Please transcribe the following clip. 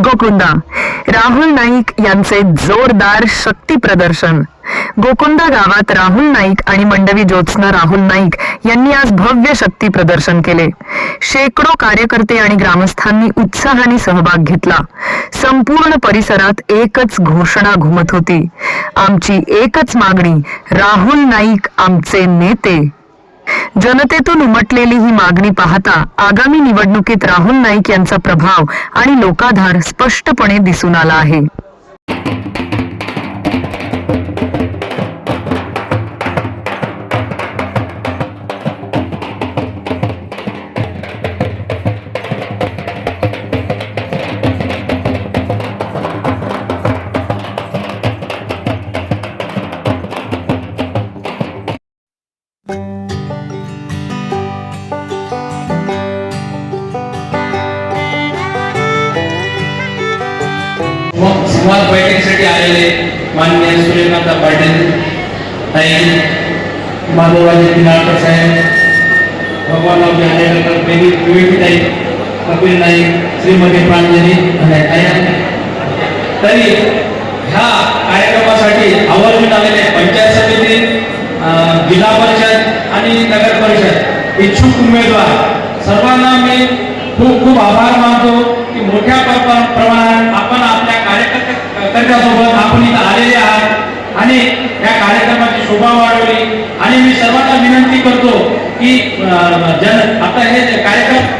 गोकुंदा राहुल नाईक यांचे जोरदार शक्ती प्रदर्शन. गोकुंदा गावात राहुल नाईक आणि मंडवी ज्योत्स्ना राहुल नाईक यांनी आज भव्य शक्ती प्रदर्शन केले. शेकडो कार्यकर्ते आणि ग्रामस्थांनी उत्साहाने सहभाग घेतला. संपूर्ण परिसरात एकच घोषणा घुमत होती. आमची एकच मागणी राहुल नाईक आमचे नेते. जनतेतून उमटलेली ही मागणी पाहता आगामी निवडणुकीत राहुल नाईक यांचा प्रभाव आणि लोकाधार स्पष्टपणे दिसून आला आहे. मग संवाद बैठकीसाठी आलेले माननीय सूर्यकांत पाटील ताई माधवराजे पिनाळकर साहेब भगवानराव जानेकर विवेकी कपिल नाईक श्रीमती प्रांजली तरी ह्या कार्यक्रमासाठी आवर्जून आलेले पंचायत समिती जिल्हा परिषद नगर परिषद, इच्छुक उमेदवार. सर्वांना मी खूप खूप आभार मानतो की मोठ्या प्र- प्रमाणात आपण आपण इथं आलेले आहात. आणि या कार्यक्रमाची शोभा वाढवली. आणि मी सर्वांना विनंती करतो की जन आता हे कार्यक्रम